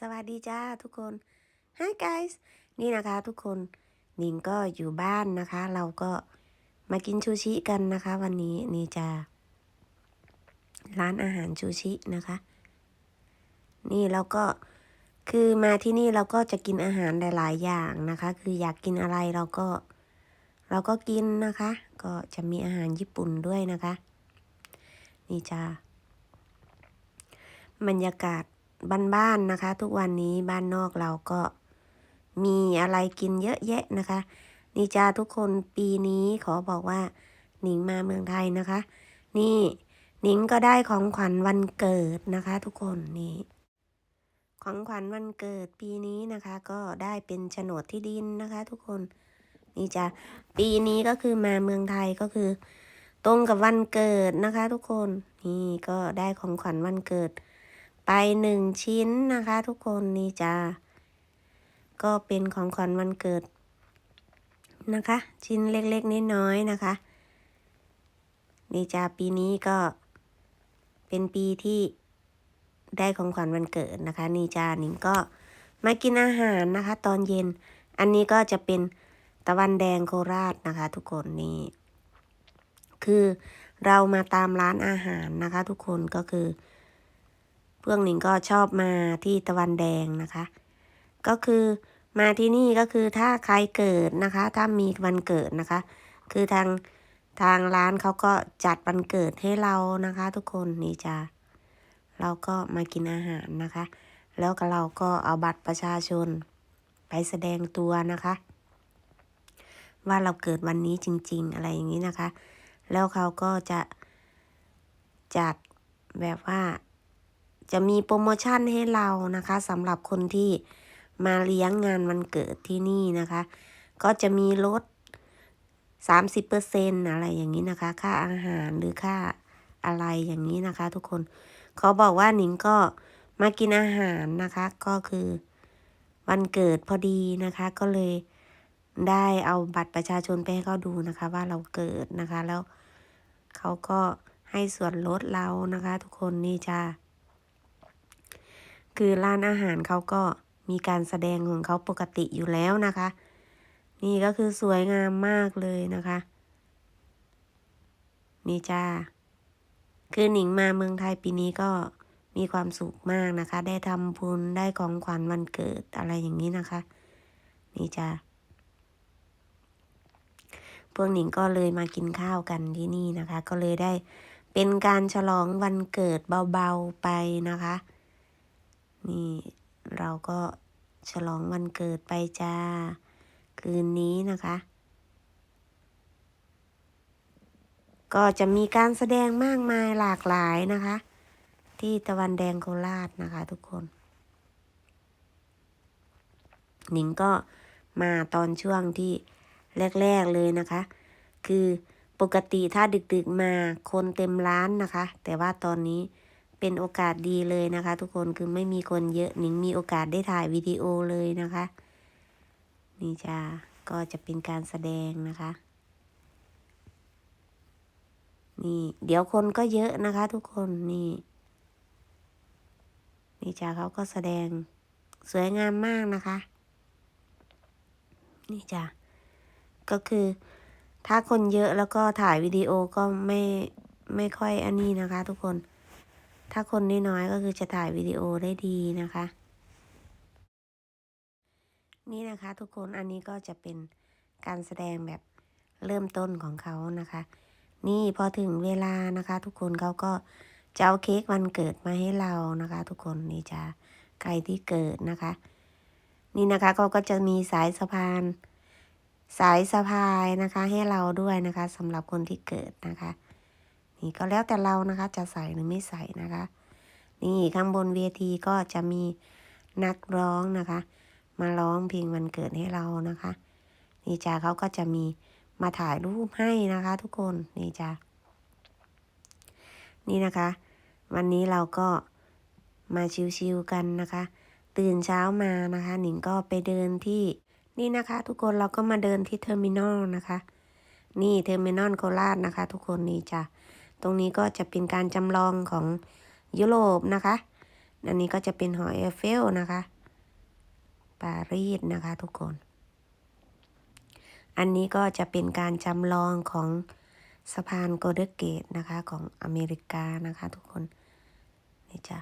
สวัสดีจ้าทุกคน Hi guys นี่นะคะทุกคนนิงก็อยู่บ้านนะคะ เราก็มากินชูชิกันนะคะ วันนี้นี่จะร้านอาหารชูชินะคะ นี่เราก็คือมาที่นี่เราก็จะกินอาหารหลาย ๆ อย่างนะคะ คืออยากกินอะไรเราก็ เราก็กินนะคะ ก็จะมีอาหารญี่ปุ่นด้วยนะคะ นี่จ้าบรรยากาศ บ้านๆนะคะ ทุกวันนี้บ้านนอกเราก็มีอะไรกินเยอะแยะนะคะนี่จ้าทุกคนปีนี้ขอบอกว่า หนิงมาเมืองไทยนะคะ นี่หนิงก็ได้ของขวัญวันเกิดนะคะ ทุกคนนี่ของขวัญวันเกิดปีนี้นะคะ ก็ได้เป็นโฉนดที่ดินนะคะ ทุกคนนี่จ้าปีนี้ก็คือมาเมืองไทยก็คือ ตรงกับวันเกิดนะคะ ทุกคนนี่ก็ได้ของขวัญวันเกิด ไปหนึ่งชิ้นนะคะทุกคนนี่จ้าก็เป็นของขวัญวันเกิดนะคะ ชิ้นเล็กๆน้อยๆนะคะ นี่จ้าปีนี้ก็เป็นปีที่ได้ของขวัญวันเกิดนะคะ นี่จ้านิงก็มากินอาหารนะคะ ตอนเย็น อันนี้ก็จะเป็นตะวันแดงโคราชนะคะ ทุกคนนี่คือเรามาตามร้านอาหารนะคะ ทุกคนก็คือ พื่อนหนิงก็ชอบมาที่ตะวันแดงนะคะ ก็คือมาที่นี่ก็คือถ้าใครเกิดนะคะ ถ้ามีวันเกิดนะคะ คือทางทางร้านเขาก็จัดวันเกิดให้เรานะคะ ทุกคนนี่จ้าเราก็มากินอาหารนะคะ แล้วก็เราก็เอาบัตรประชาชนไปแสดงตัวนะคะ ว่าเราเกิดวันนี้จริง ๆ อะไรอย่างนี้นะคะ แล้วเขาก็จะจัดแบบว่า จะมีโปรโมชั่นให้เรานะคะสำหรับคนที่มาเลี้ยงงานวันเกิดที่นี่นะคะ ก็จะมีลด 30%อะไรอย่างนี้นะคะ ค่าอาหารหรือค่าอะไรอย่างนี้นะคะ ทุกคนเขาบอกว่าหนิงก็มากินอาหารนะคะ ก็คือวันเกิดพอดีนะคะ ก็เลยได้เอาบัตรประชาชนไปให้เขาดูนะคะ ว่าเราเกิดนะคะแล้วเขาก็ให้ส่วนลดเรานะคะ ทุกคนนี่จ้า คือร้านอาหารเขาก็มีการแสดงของเขาปกติอยู่แล้วนะคะ นี่ก็คือสวยงามมากเลยนะคะ นี่จ้า คือหนิงมาเมืองไทยปีนี้ก็มีความสุขมากนะคะ ได้ทำบุญได้ของขวัญวันเกิดอะไรอย่างนี้นะคะ นี่จ้าพวกหนิงก็เลยมากินข้าวกันที่นี่นะคะ ก็เลยได้เป็นการฉลองวันเกิดเบาๆไปนะคะ นี่เราก็ฉลองวันเกิดไปจ้า คืนนี้นะคะ ก็จะมีการแสดงมากมายหลากหลายนะคะ ที่ตะวันแดงโคราชนะคะทุกคน หนิงก็มาตอนช่วงที่แรก ๆเลยนะคะ คือปกติถ้าดึกๆมาคนเต็มร้านนะคะ แต่ว่าตอนนี้ เป็นโอกาสดีเลยนะคะ ทุกคนคือไม่มีคนเยอะหนิงมีโอกาสได้ถ่ายวิดีโอเลยนะคะ นี่จ้าก็จะเป็นการแสดงนะคะ นี่ เดี๋ยวคนก็เยอะนะคะ ทุกคนนี่นี่จ้าเขาก็แสดงสวยงามมากนะคะ นี่จ้าก็คือถ้าคนเยอะแล้วก็ถ่ายวิดีโอก็ไม่ไม่ค่อยอันนี้นะคะ ทุกคน ถ้าคนน้อยๆก็คือจะถ่ายวิดีโอได้ดีนะคะ นี่นะคะทุกคนอันนี้ก็จะเป็นการแสดงแบบเริ่มต้นของเขานะคะ นี่พอถึงเวลานะคะ ทุกคนเขาก็จะเอาเค้กวันเกิดมาให้เรานะคะ ทุกคนนี่จะใครที่เกิดนะคะ นี่นะคะเขาก็จะมีสายสะพาน สายสะพายนะคะ ให้เราด้วยนะคะสำหรับคนที่เกิดนะคะ นี่ก็แล้วแต่เรานะคะ จะใส่หรือไม่ใส่นะคะ นี่ข้างบนเวทีก็จะมีนักร้องนะคะ มาร้องเพลงวันเกิดให้เรานะคะ นี่จ้าเขาก็จะมีมาถ่ายรูปให้นะคะ ทุกคนนี่จ้านี่นะคะ วันนี้เราก็มาชิวๆกันนะคะ ตื่นเช้ามานะคะ หนิงก็ไปเดินที่นี่นะคะ ทุกคนเราก็มาเดินที่เทอร์มินอลนะคะ นี่เทอร์มินอลโคราชนะคะ ทุกคนนี่จ้ะ ตรงนี้ก็จะเป็นการจำลองของยุโรปนะคะ อันนี้ก็จะเป็นหอเอฟเฟลนะคะ ปารีสนะคะทุกคน อันนี้ก็จะเป็นการจำลองของสะพานโกลเดเกตนะคะของอเมริกานะคะทุกคน นี่จ้ะ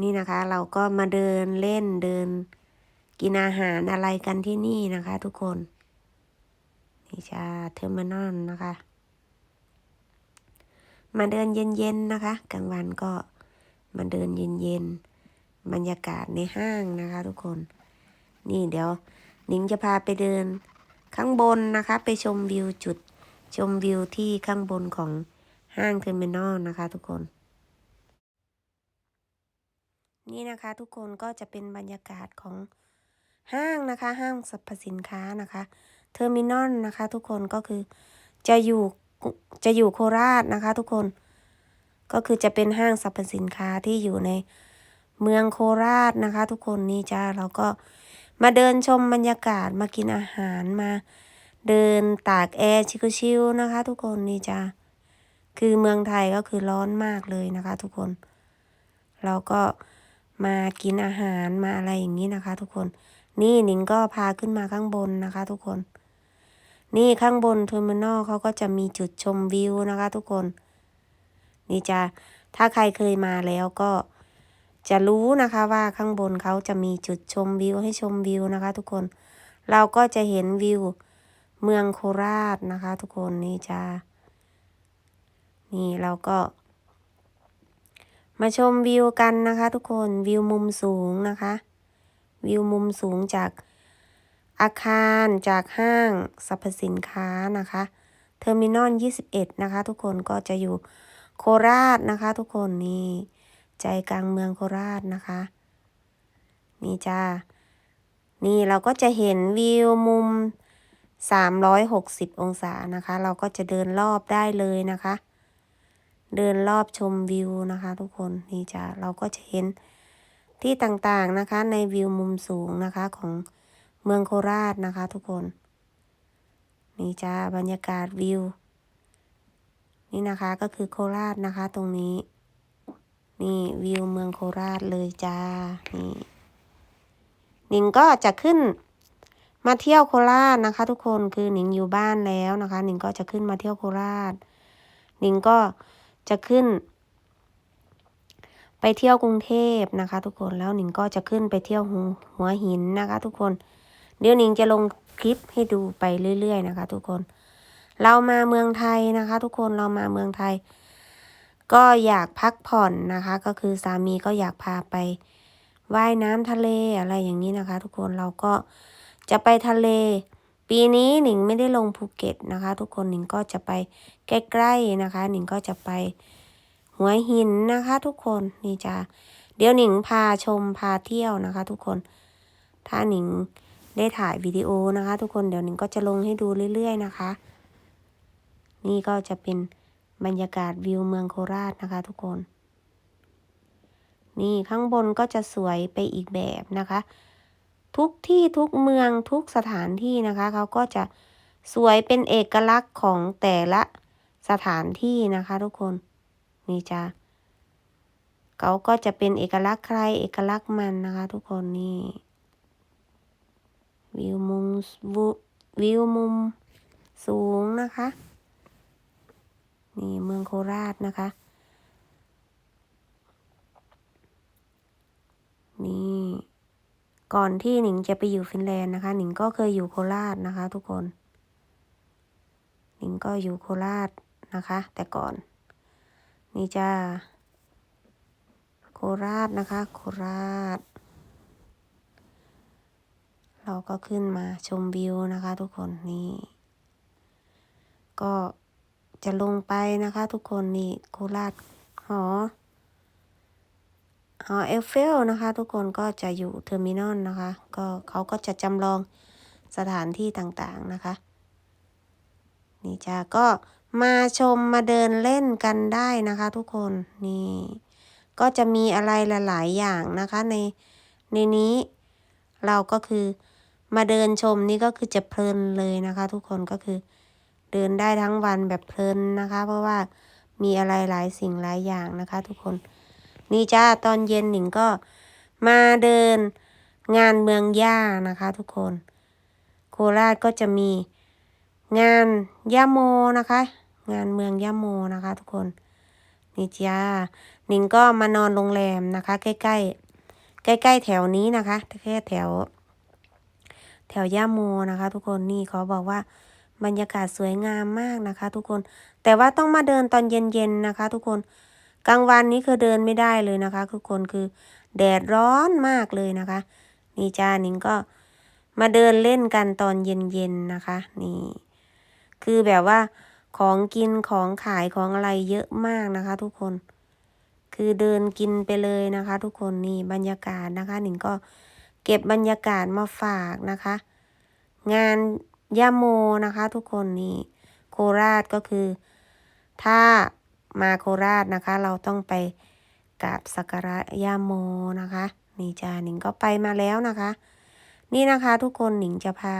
นี่นะคะเราก็มาเดินเล่นเดินกินอาหารอะไรกันที่นี่นะคะทุกคน นี่จ้าเทอร์มินอลนะคะ มาเดินเย็นๆนะคะ กลางวันก็มาเดินเย็นๆบรรยากาศในห้างนะคะ ทุกคน นี่เดี๋ยวนิ้งจะพาไปเดินข้างบนนะคะ ไปชมวิวจุดชมวิวที่ข้างบนของห้างเทอร์มินอลนะคะ ทุกคน นี่นะคะทุกคนก็จะเป็นบรรยากาศของห้างนะคะ ห้างสรรพสินค้านะคะเทอร์มินอลนะคะ ทุกคนก็คือจะอยู่ จะอยู่โคราชนะคะ ทุกคน ก็คือจะเป็นห้างสรรพสินค้าที่อยู่ในเมืองโคราชนะคะ ทุกคนนี่จ้าเราก็มาเดินชมบรรยากาศมากินอาหารมาเดินตากแอร์ชิวๆนะคะ ทุกคนนี่จ้าคือเมืองไทยก็คือร้อนมากเลยนะคะ ทุกคน เราก็มากินอาหารมาอะไรอย่างนี้นะคะ ทุกคน นี่นิงก็พาขึ้นมาข้างบนนะคะ ทุกคน นี่ข้างบนเทอร์มินอลเขาก็จะมีจุดชมวิวนะคะทุกคน นี่จะถ้าใครเคยมาแล้วก็จะรู้นะคะว่าข้างบนเขาจะมีจุดชมวิวให้ชมวิวนะคะ ทุกคน เราก็จะเห็นวิวเมืองโคราชนะคะ ทุกคนนี่จะนี่เราก็ มาชมวิวกันนะคะ ทุกคนวิวมุมสูงนะคะ วิวมุมสูงจาก อาคารจากห้างสรรพสินค้านะคะเทอร์มินอล21 นะคะ ทุกคนก็จะอยู่โคราชนะคะ ทุกคนนี่ใจกลางเมืองโคราชนะคะ นี่จ้านี่เราก็จะเห็นวิวมุม 360 องศานะคะ เราก็จะเดินรอบได้เลยนะคะ เดินรอบชมวิวนะคะ ทุกคนนี่จ้าเราก็จะเห็นที่ต่างๆนะคะในวิวมุมสูงนะคะของ เมืองโคราชนะคะ ทุกคน นี่จ้าบรรยากาศวิว นี่นะคะก็คือโคราชนะคะ ตรงนี้ นี่วิวเมืองโคราชเลยจ้า นี่หนิงก็จะขึ้นมาเที่ยวโคราชนะคะ ทุกคนคือหนิงอยู่บ้านแล้วนะคะหนิงก็จะขึ้นมาเที่ยวโคราชหนิงก็จะขึ้น ไปเที่ยวกรุงเทพนะคะ ทุกคนแล้วหนิงก็จะขึ้นไปเที่ยวหัวหัวหินนะคะ ทุกคน เดี๋ยวหนิงจะลงคลิปให้ดูไปเรื่อย ๆ นะคะ ทุกคน เรามาเมืองไทยนะคะ ทุกคนเรามาเมืองไทย ก็อยากพักผ่อนนะคะ ก็คือสามีก็อยากพาไปว่ายน้ำทะเลอะไรอย่างนี้นะคะ ทุกคนเราก็จะไปทะเล ปีนี้หนิงไม่ได้ลงภูเก็ตนะคะ ทุกคนหนิงก็จะไปใกล้ๆนะคะ หนิงก็จะไปหัวหินนะคะ ทุกคนนี่จ้าเดี๋ยวหนิงพาชมพาเที่ยวนะคะ ทุกคนถ้าหนิง ได้ถ่ายวิดีโอนะคะ ทุกคนเดี๋ยวหนิงก็จะลงให้ดูเรื่อย ๆ นะคะ นี่ก็จะเป็นบรรยากาศวิวเมืองโคราชนะคะ ทุกคน นี่ข้างบนก็จะสวยไปอีกแบบนะคะ ทุกที่ทุกเมืองทุกสถานที่นะคะเขาก็จะสวยเป็นเอกลักษณ์ของแต่ละสถานที่นะคะ ทุกคนนี่จ้าเขาก็จะเป็นเอกลักษณ์ใครเอกลักษณ์มันนะคะ ทุกคนนี่ วิวมุมวิวมุมสูงนะคะ นี่เมืองโคราชนะคะ นี่ ก่อนที่หนิงจะไปอยู่ฟินแลนด์นะคะ หนิงก็เคยอยู่โคราชนะคะ ทุกคน หนิงก็อยู่โคราชนะคะ แต่ก่อน นี่จ้าโคราชนะคะ โคราช เราก็ขึ้นมาชมวิวนะคะทุกคนนี่ก็จะลงไปนะคะทุกคนนี่โคราชหอหอเอฟเฟลนะคะ ทุกคนก็จะอยู่เทอร์มินอลนะคะ ก็เขาก็จะจำลองสถานที่ต่างๆนะคะ นี่จ้าก็มาชมมาเดินเล่นกันได้นะคะ ทุกคนนี่ ก็จะมีอะไรหลาย ๆ อย่างนะคะในในนี้เราก็คือ มาเดินชมนี่ก็คือจะเพลินเลยนะคะ ทุกคนก็คือเดินได้ทั้งวันแบบเพลินนะคะ เพราะว่ามีอะไรหลายสิ่งหลายอย่างนะคะ ทุกคน นี่จ้าตอนเย็นหนิงก็มาเดินงานเมืองย่านะคะ ทุกคน โคราชก็จะมีงานย่าโมนะคะ งานเมืองย่าโมนะคะ ทุกคนนี่จ้าหนิงก็มานอนโรงแรมนะคะ ใกล้ๆใกล้ๆแถวนี้นะคะแค่แถว แถวย่าโมนะคะ ทุกคนนี่เขาบอกว่าบรรยากาศสวยงามมากนะคะ ทุกคน แต่ว่าต้องมาเดินตอนเย็นๆนะคะ ทุกคนกลางวันนี้คือเดินไม่ได้เลยนะคะ ทุกคนคือแดดร้อนมากเลยนะคะ นี่จ้าหนิงก็มาเดินเล่นกันตอนเย็นๆนะคะ นี่ คือแบบว่าของกินของขายของอะไรเยอะมากนะคะ ทุกคน คือเดินกินไปเลยนะคะ ทุกคนนี่บรรยากาศนะคะหนิงก็ เก็บบรรยากาศมาฝากนะคะ งานย่าโมนะคะ ทุกคนนี่โคราชก็คือ ถ้ามาโคราชนะคะ เราต้องไปกราบสักการะย่าโมนะคะนี่จ้าหนิงก็ไปมาแล้วนะคะ นี่นะคะทุกคนหนิงจะพา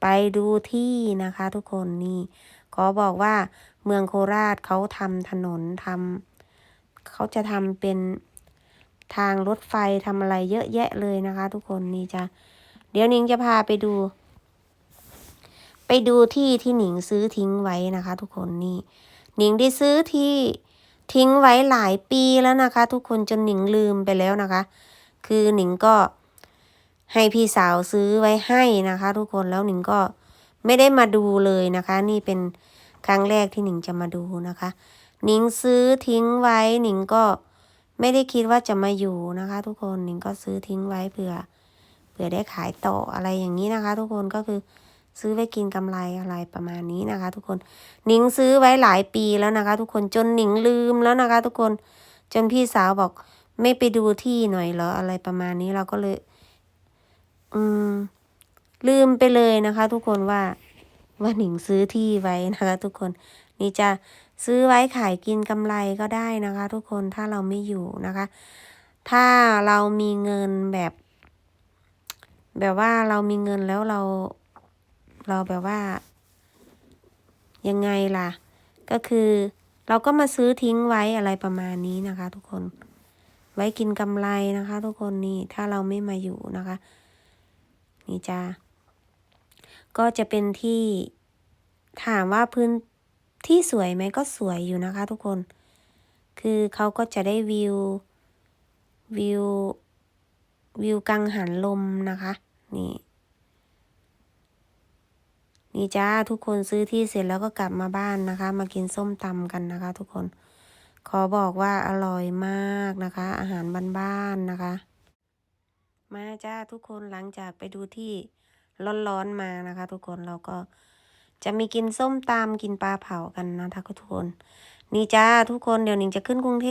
ไปดูที่นะคะ ทุกคนนี่ขอบอกว่าเมืองโคราชเขาทำถนนทำเขาจะทำเป็น ทางรถไฟทำอะไรเยอะแยะเลยนะคะ ทุกคนนี่จะเดี๋ยวนิงจะพาไปดู ไปดูที่ที่หนิงซื้อทิ้งไว้นะคะ ทุกคนนี่หนิงได้ซื้อที่ทิ้งไว้หลายปีแล้วนะคะ ทุกคนจนหนิงลืมไปแล้วนะคะ คือหนิงก็ให้พี่สาวซื้อไว้ให้นะคะ ทุกคนแล้วหนิงก็ไม่ได้มาดูเลยนะคะ นี่เป็นครั้งแรกที่หนิงจะมาดูนะคะ หนิงซื้อทิ้งไว้หนิงก็ ไม่ได้คิดว่าจะมาอยู่นะคะ ทุกคนหนิงก็ซื้อทิ้งไว้เผื่อเผื่อได้ขายต่ออะไรอย่างนี้นะคะ ทุกคนก็คือซื้อไว้กินกำไรอะไรประมาณนี้นะคะ ทุกคนหนิงซื้อไว้หลายปีแล้วนะคะ ทุกคนจนหนิงลืมแล้วนะคะ ทุกคนจนพี่สาวบอกไม่ไปดูที่หน่อยเหรออะไรประมาณนี้เราก็เลย อืม ลืมไปเลยนะคะ ทุกคนว่าว่าหนิงซื้อที่ไว้นะคะ ทุกคน นี่จะ ซื้อไว้ขายกินกำไรก็ได้นะคะ ทุกคนถ้าเราไม่อยู่นะคะ ถ้าเรามีเงินแบบ แบบว่าเรามีเงินแล้วเรา เราแบบว่า ยังไงล่ะ ก็คือเราก็มาซื้อทิ้งไว้อะไรประมาณนี้นะคะ ทุกคน ไว้กินกำไรนะคะ ทุกคนนี่ถ้าเราไม่มาอยู่นะคะ นี่จ้าก็จะเป็นที่ถามว่าพื้น ที่สวยไหมก็สวยอยู่นะคะทุกคน คือเขาก็จะได้วิว วิว วิวกังหันลมนะคะ นี่ นี่จ้าทุกคนซื้อที่เสร็จแล้วก็กลับมาบ้านนะคะ มากินส้มตำกันนะคะ ทุกคน ขอบอกว่าอร่อยมากนะคะ อาหารบ้านๆนะคะ มาจ้าทุกคนหลังจากไปดูที่ร้อนๆมานะคะ ทุกคนเราก็ จะมีกินส้มตามกินปลาเผากันนะคะทุกคน นี่จ้าทุกคนเดี๋ยวหนิงจะขึ้นกรุงเทพ